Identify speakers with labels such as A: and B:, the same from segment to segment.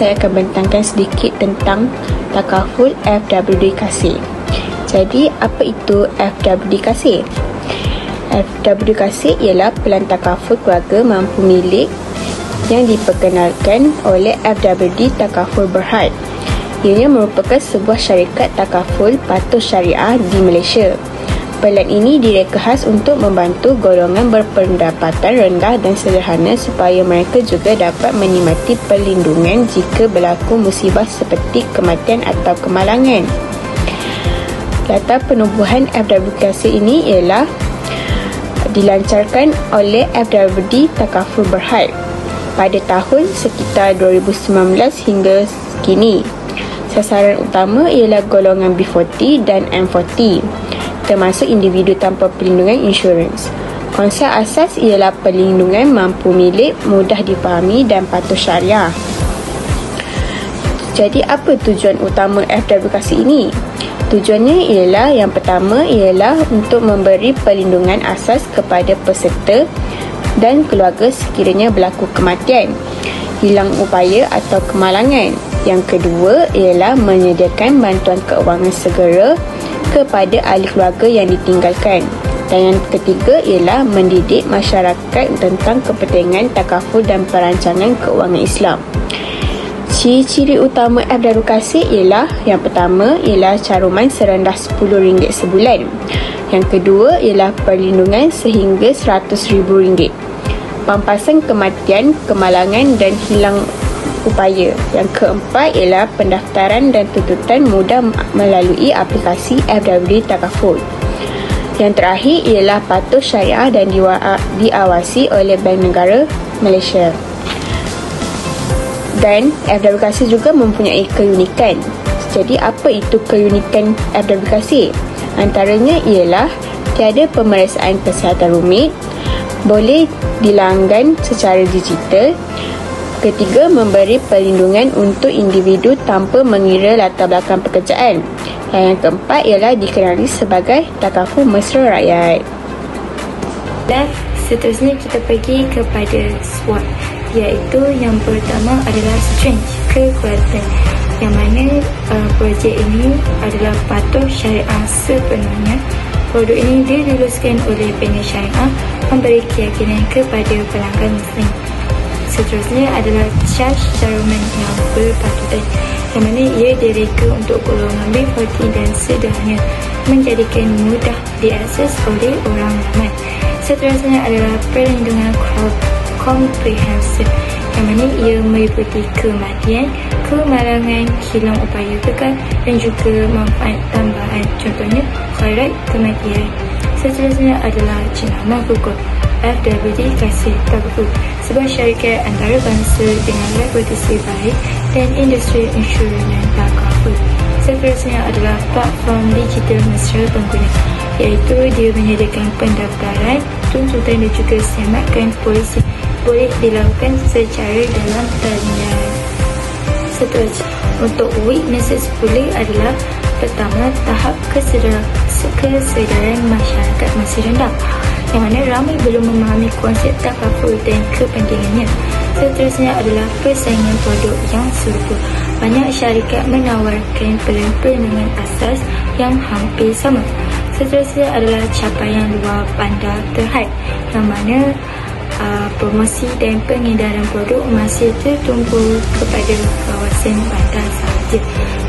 A: saya akan bentangkan sedikit tentang takaful FWD Kasih. Jadi, apa itu FWD Kasih? FWD Kasih ialah pelan takaful keluarga mampu milik yang diperkenalkan oleh FWD Takaful Berhad. Ianya merupakan sebuah syarikat takaful patuh syariah di Malaysia. Pelan ini direka khas untuk membantu golongan berpendapatan rendah dan sederhana supaya mereka juga dapat menikmati perlindungan jika berlaku musibah seperti kematian atau kemalangan. Data penubuhan FWKC ini ialah dilancarkan oleh FWD Takaful Berhad pada tahun sekitar 2019 hingga kini. Sasaran utama ialah golongan B40 dan M40 termasuk individu tanpa perlindungan insurans. Konsep asas ialah perlindungan mampu milik, mudah dipahami dan patuh syariah. Jadi apa tujuan utama FWKC ini? Tujuannya ialah yang pertama ialah untuk memberi perlindungan asas kepada peserta dan keluarga sekiranya berlaku kematian, hilang upaya atau kemalangan. Yang kedua ialah menyediakan bantuan keuangan segera kepada ahli keluarga yang ditinggalkan. Dan yang ketiga ialah mendidik masyarakat tentang kepentingan takaful dan perancangan keuangan Islam. Ciri-ciri utama FW Kasih ialah yang pertama ialah caruman serendah RM10 sebulan. Yang kedua ialah perlindungan sehingga RM100,000. Pampasan kematian, kemalangan dan hilang upaya. Yang keempat ialah pendaftaran dan tuntutan mudah melalui aplikasi FWD Takaful. Yang terakhir ialah patuh syariah dan diawasi oleh Bank Negara Malaysia. Dan FWKC juga mempunyai keunikan. Jadi apa itu keunikan FWKC? Antaranya ialah tiada pemeriksaan kesihatan rumit, boleh dilanggan secara digital, Ketiga, memberi perlindungan untuk individu tanpa mengira latar belakang pekerjaan. Dan yang keempat ialah dikenali sebagai takaful mesra rakyat.
B: Dan seterusnya kita pergi kepada SWOT iaitu yang pertama adalah strength, kekuatan yang mana uh, projek ini adalah patuh syariah sepenuhnya Produk ini diluluskan oleh panel syariah memberi keyakinan kepada pelanggan muslim seterusnya adalah charge caruman yang berpatutan yang mana ia direka untuk golongan B40 dan sederhana menjadikan mudah diakses oleh orang ramai. Seterusnya adalah perlindungan crowd comprehensive yang mana ia meliputi kematian, kemalangan, hilang upaya kekal dan juga manfaat tambahan contohnya khairat kematian. Seterusnya adalah jenama hukum FWD Kasih Tabu sebuah syarikat antarabangsa dengan reputasi baik dan industri insurans tak kabut. Seterusnya adalah platform digital mesra pengguna iaitu dia menyediakan pendaftaran, tuntutan dan juga semakan polisi boleh dilakukan secara dalam talian. Seterusnya, untuk weaknesses pulih adalah pertama tahap kesedaran, kesedaran masyarakat masih rendah yang mana ramai belum memahami konsep takaful dan kepentingannya. Seterusnya adalah persaingan produk yang serupa. Banyak syarikat menawarkan perlindungan asas yang hampir sama. Seterusnya adalah capaian luar bandar terhad yang mana uh, promosi dan pengedaran produk masih tertumpu kepada kawasan bandar sahaja.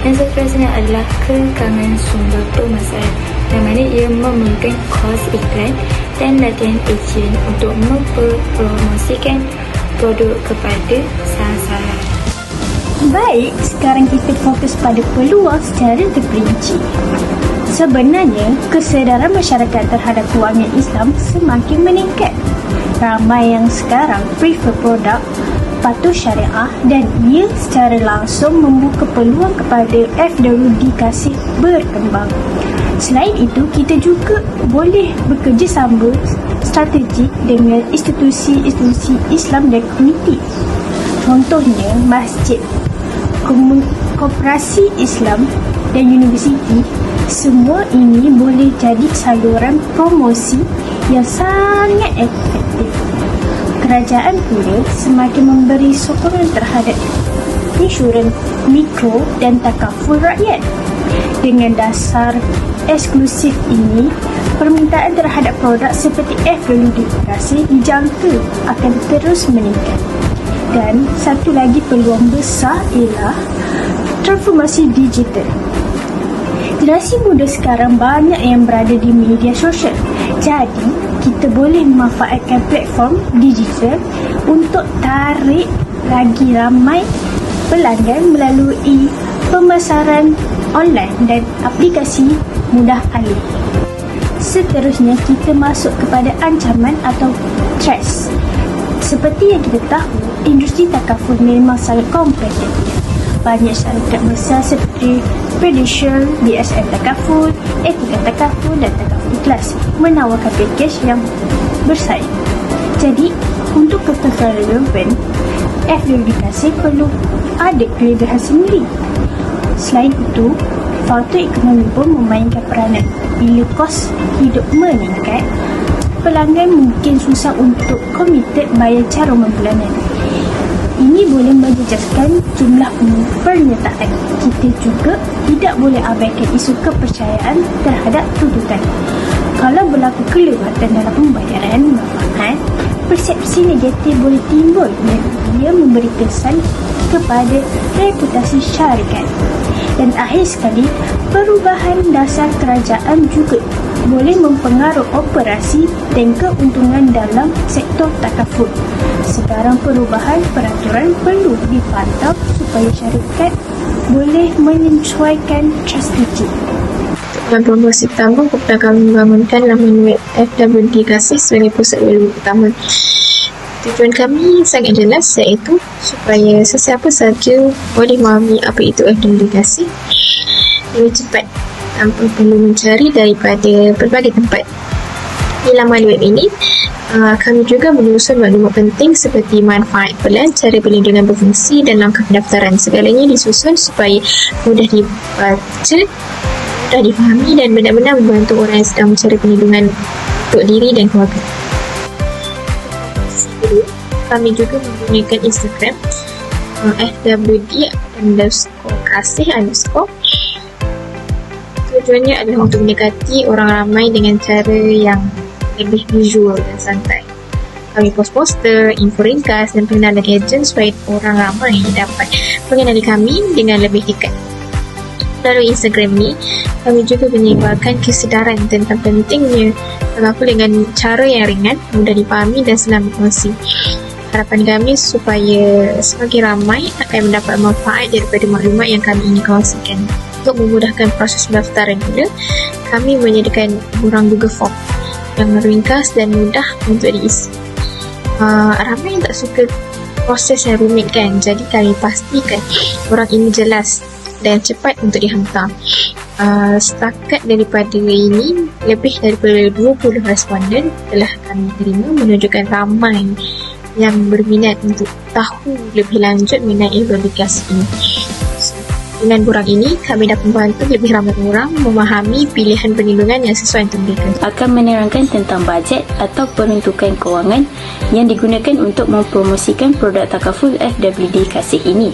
B: Dan seterusnya adalah kekangan sumber pemasaran yang mana ia memerlukan kos iklan dan latihan ejen untuk mempromosikan produk kepada sasaran.
C: Baik, sekarang kita fokus pada peluang secara terperinci. Sebenarnya, kesedaran masyarakat terhadap kewangan Islam semakin meningkat. Ramai yang sekarang prefer produk patuh syariah dan ia secara langsung membuka peluang kepada FWD kasih berkembang. Selain itu, kita juga boleh bekerjasama strategik dengan institusi-institusi Islam dan komuniti. Contohnya, masjid, koperasi Islam dan universiti, semua ini boleh jadi saluran promosi yang sangat efektif. Kerajaan pula semakin memberi sokongan terhadap insurans mikro dan takaful rakyat. Dengan dasar eksklusif ini, permintaan terhadap produk seperti FWD dijangka akan terus meningkat. Dan satu lagi peluang besar ialah transformasi digital. Generasi muda sekarang banyak yang berada di media sosial. Jadi, kita boleh memanfaatkan platform digital untuk tarik lagi ramai pelanggan melalui pemasaran online dan aplikasi mudah alih. Seterusnya, kita masuk kepada ancaman atau threats. Seperti yang kita tahu, industri takaful memang sangat kompetitif banyak syarikat besar seperti Prudential, BSM Takaful, Etika Takaful dan Takaful Ikhlas menawarkan pakej yang bersaing. Jadi, untuk kekal relevan, FWD perlu ada kelebihan sendiri. Selain itu, faktor ekonomi pun memainkan peranan. Bila kos hidup meningkat, pelanggan mungkin susah untuk komited bayar caruman bulanan. Ini boleh menjejaskan jumlah penyertaan. Kita juga tidak boleh abaikan isu kepercayaan terhadap tuntutan. Kalau berlaku kelewatan dalam pembayaran manfaat, persepsi negatif boleh timbul dan ia memberi kesan kepada reputasi syarikat. Dan akhir sekali, perubahan dasar kerajaan juga boleh mempengaruhi operasi dan keuntungan dalam sektor takaful. Sekarang perubahan peraturan perlu dipantau supaya syarikat boleh menyesuaikan strategi.
D: Dan promosi pertama, kita akan membangunkan laman web FWD Kasih sebagai pusat value utama. Tujuan kami sangat jelas iaitu supaya sesiapa saja boleh memahami apa itu FWD Kasih lebih cepat tanpa perlu mencari daripada berbagai tempat. Di laman web ini, uh, kami juga menyusun maklumat penting seperti manfaat pelan, cara perlindungan berfungsi dan langkah pendaftaran. Segalanya disusun supaya mudah dibaca, mudah difahami dan benar-benar membantu orang yang sedang mencari perlindungan untuk diri dan keluarga. Kami juga menggunakan Instagram uh, FWD underscore kasih underscore tujuannya adalah untuk mendekati orang ramai dengan cara yang lebih visual dan santai. Kami post poster, info ringkas dan pengenalan ejen supaya orang ramai dapat mengenali kami dengan lebih dekat. Melalui Instagram ni, kami juga menyebarkan kesedaran tentang pentingnya mengaku dengan cara yang ringan, mudah dipahami dan senang berkongsi. Harapan kami supaya semakin ramai akan mendapat manfaat daripada maklumat yang kami ingin kongsikan untuk memudahkan proses pendaftaran pula, kami menyediakan borang Google Form yang ringkas dan mudah untuk diisi. Uh, ramai yang tak suka proses yang rumit kan, jadi kami pastikan borang ini jelas dan cepat untuk dihantar. Uh, setakat daripada ini, lebih daripada 20 responden telah kami terima menunjukkan ramai yang berminat untuk tahu lebih lanjut mengenai aplikasi ini. Dengan borang ini, kami dapat membantu lebih ramai orang memahami pilihan perlindungan yang sesuai untuk mereka.
E: Akan menerangkan tentang bajet atau peruntukan kewangan yang digunakan untuk mempromosikan produk takaful FWD Kasih ini.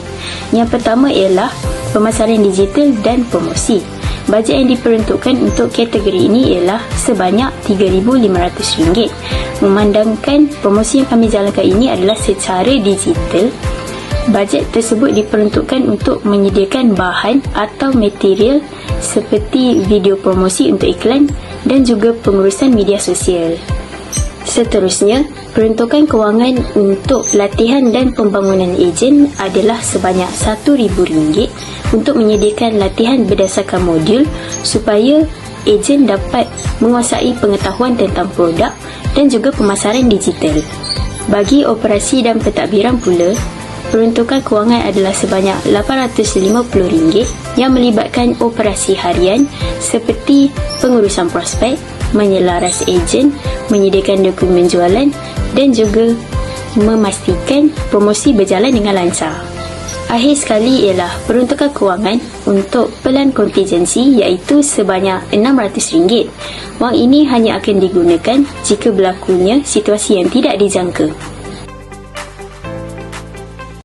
E: Yang pertama ialah pemasaran digital dan promosi. Bajet yang diperuntukkan untuk kategori ini ialah sebanyak RM3,500. Memandangkan promosi yang kami jalankan ini adalah secara digital Bajet tersebut diperuntukkan untuk menyediakan bahan atau material seperti video promosi untuk iklan dan juga pengurusan media sosial. Seterusnya, peruntukan kewangan untuk latihan dan pembangunan ejen adalah sebanyak RM1,000 untuk menyediakan latihan berdasarkan modul supaya ejen dapat menguasai pengetahuan tentang produk dan juga pemasaran digital. Bagi operasi dan pentadbiran pula, Peruntukan kewangan adalah sebanyak RM850 yang melibatkan operasi harian seperti pengurusan prospek, menyelaras ejen, menyediakan dokumen jualan dan juga memastikan promosi berjalan dengan lancar. Akhir sekali ialah peruntukan kewangan untuk pelan kontingensi iaitu sebanyak RM600. Wang ini hanya akan digunakan jika berlakunya situasi yang tidak dijangka.